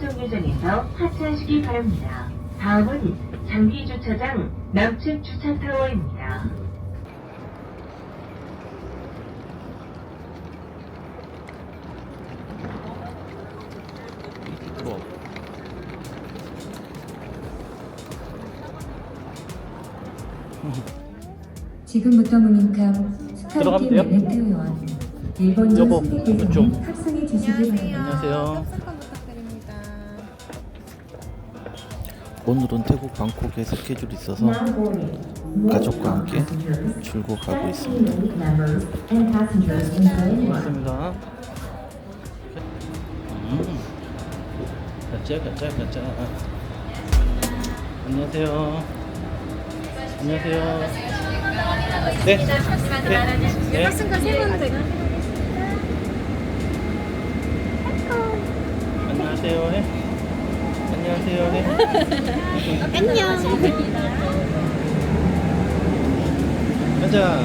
정류장에서 하차하시기 바랍니다. 다음은 장기 주차장 남측 주차 타워입니다. 뭐 지금부터 들어가면 스타팀? 렌트 회원 일본전 여보, 좀. 탑승해 주시기 바랍니다. 안녕하세요. 오늘은 태국 방콕에 스케줄이 있어서 가족과 함께 출국하고 있습니다. 반갑습니다. 음. 가자 가자 가자. 안녕하세요. 안녕하세요. 네. 네. 네. 안녕하세요. 해. 안녕하세요. 해. 안녕. 가자.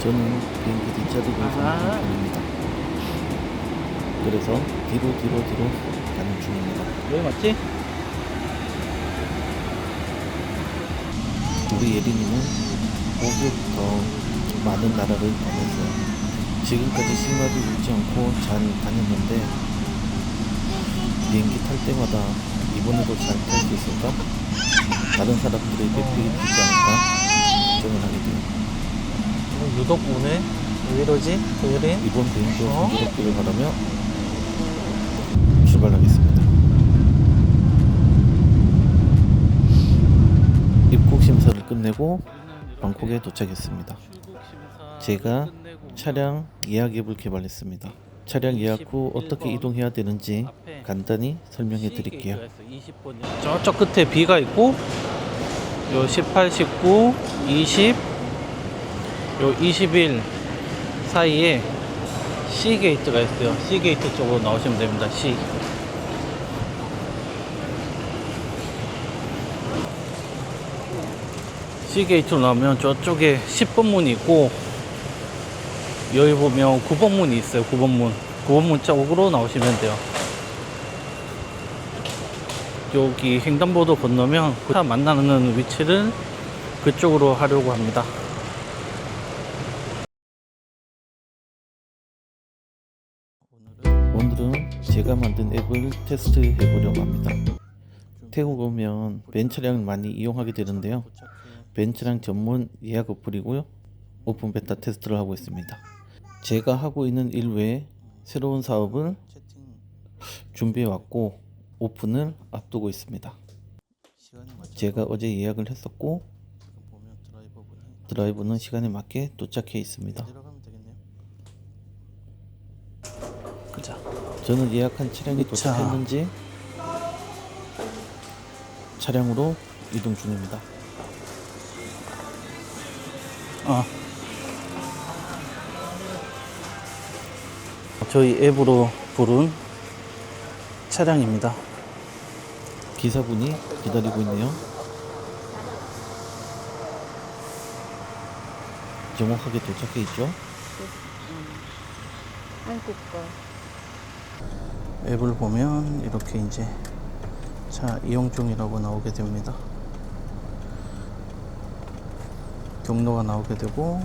저는 비행기 뒷자리를 아. 서는 편입니다. 그래서 뒤로 뒤로 뒤로 가는 중입니다. 여기 맞지? 우리 예린이는 5개부터 많은 나라를 다녔어요. 지금까지 심화도 잃지 않고 잘 다녔는데 비행기 탈 때마다 이번에도 잘 탈 수 있을까? 다른 사람들의 배필이 되지 않을까? 걱정을 하게 돼요. 유독 오네? 왜 이러지? 도일인? 이번 비행도 어? 순조롭기를 바라며 출발하겠습니다. 입국 심사를 끝내고 방콕에 도착했습니다. 제가 차량 예약 앱을 개발했습니다. 차량 예약 후 어떻게 이동해야 되는지 간단히 설명해 드릴게요. 저쪽 끝에 B가 있고 요 18, 19, 20, 요 21 사이에 C 게이트가 있어요. C 게이트 쪽으로 나오시면 됩니다. C. C 게이트로 나오면 저쪽에 10번 문이 있고 여기 보면 9번 문이 있어요. 9번 문. 9번 문 쪽으로 나오시면 돼요. 여기 횡단보도 건너면 그차 만나는 위치를 그쪽으로 하려고 합니다. 오늘은 제가 만든 앱을 테스트해 보려고 합니다. 태국 오면 벤 차량을 많이 이용하게 되는데요. 벤 차량 전문 예약 어플이고요. 오픈 베타 테스트를 하고 있습니다. 제가 하고 있는 일 외에 새로운 사업을 준비해 왔고 오픈을 앞두고 있습니다. 제가 어제 예약을 했었고 드라이브는 시간에 맞게 도착해 있습니다. 그자. 저는 예약한 차량이 자. 도착했는지 차량으로 이동 중입니다. 어. 저희 앱으로 부른 차량입니다. 기사분이 기다리고 있네요. 정확하게 도착해 있죠? 한국 거. 앱을 보면 이렇게 이제 차 이용 중이라고 나오게 됩니다. 경로가 나오게 되고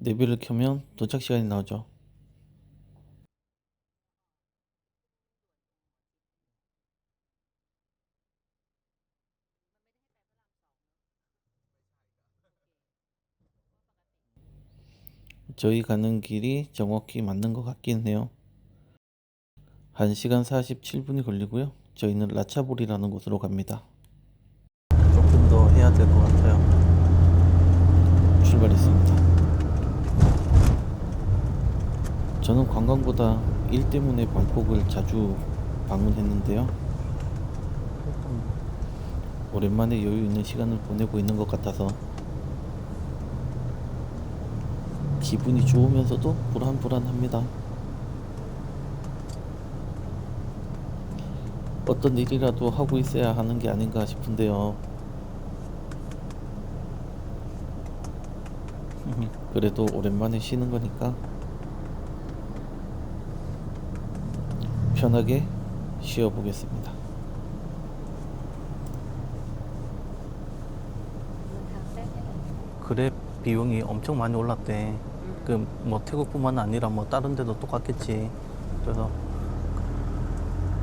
내비를 켜면 도착 시간이 나오죠. 저희 가는 길이 정확히 맞는 것 같긴 해요. 1시간 47분이 걸리고요. 저희는 라차볼이라는 곳으로 갑니다. 조금 더 해야 될 것 같아요. 출발했습니다. 저는 관광보다 일 때문에 방콕을 자주 방문했는데요. 오랜만에 여유 있는 시간을 보내고 있는 것 같아서 기분이 좋으면서도 불안불안합니다. 어떤 일이라도 하고 있어야 하는 게 아닌가 싶은데요. 그래도 오랜만에 쉬는 거니까 편하게 쉬어 보겠습니다. 그랩 비용이 엄청 많이 올랐대. 그 뭐 태국뿐만 아니라 뭐 다른 데도 똑같겠지. 그래서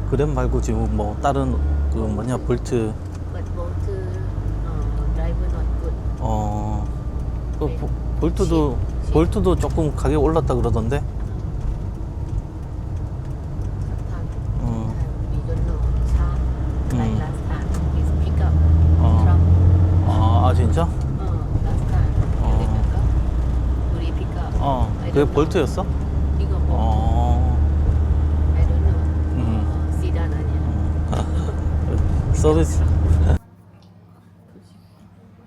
그랩 말고 지금 뭐 다른 그 뭐냐 볼트 good. 어, 그 보- 볼트도 볼트도 조금 가격 올랐다 그러던데. 그게. 볼트였어? 이거 뭐? 어, I don't know. 음. 어, sedan 아니야. 서비스.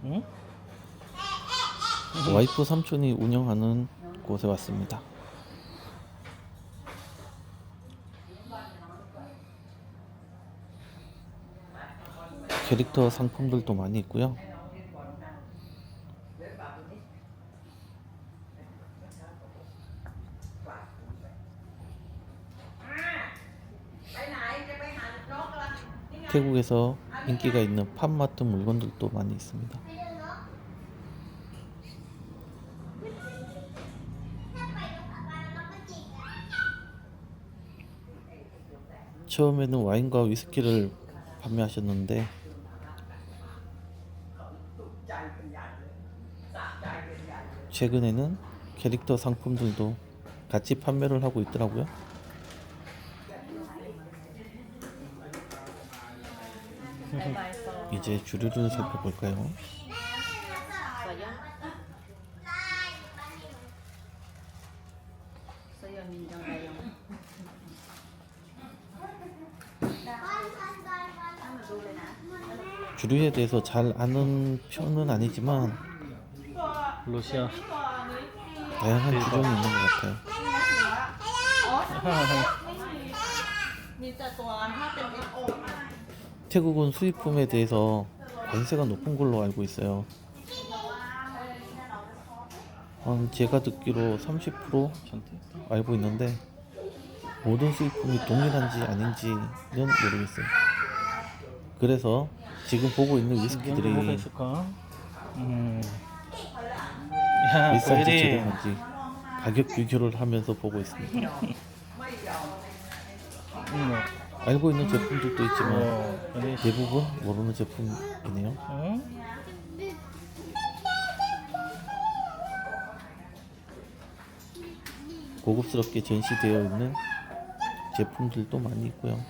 응? 와이프 삼촌이 운영하는 곳에 왔습니다. 캐릭터 상품들도 많이 있고요. 태국에서 인기가 있는 팝마트 물건들도 많이 있습니다. 처음에는 와인과 위스키를 판매하셨는데 최근에는 캐릭터 상품들도 같이 판매를 하고 있더라고요. 이제 주류를 살펴볼까요? 주류에 대해서 잘 아는 편은 아니지만 러시아. 다양한 주종이 있는 것 같아요. 태국은 수입품에 대해서 관세가 높은 걸로 알고 있어요. 한 제가 듣기로 30% 알고 있는데 모든 수입품이 동일한지 아닌지는 모르겠어요. 그래서 지금 보고 있는 위스키들이? 음. 야, 비싼지? 저렴한지 가격 비교를 하면서 보고 있습니다. 음, 알고 있는 제품들도 있지만 어, 아니, 대부분 모르는 제품이네요. 어? 고급스럽게 전시되어 있는 제품들도 많이 있고요.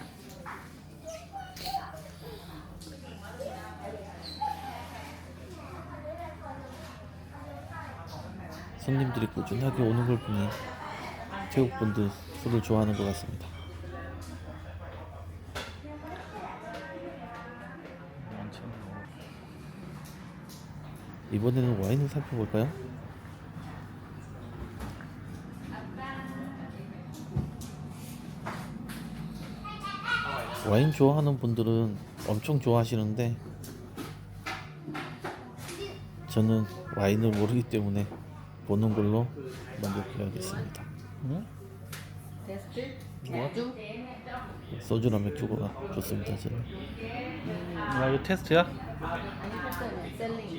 손님들이 꾸준하게 오는 걸 보니 태국 분들 술을 좋아하는 것 같습니다. 이번에는 와인을 살펴볼까요? 와인 좋아하는 분들은 엄청 좋아하시는데 저는 와인을 모르기 때문에 보는 걸로 만족해야겠습니다. 응? 뭐? 소주나 맥주가 좋습니다. 저는 아, 이거 테스트야?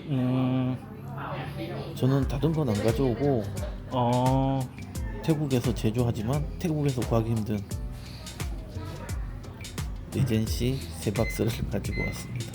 음, 저는 다른 건 안 가져오고 어, 태국에서 제조하지만 태국에서 구하기 힘든 리젠시 세 박스를 가지고 왔습니다.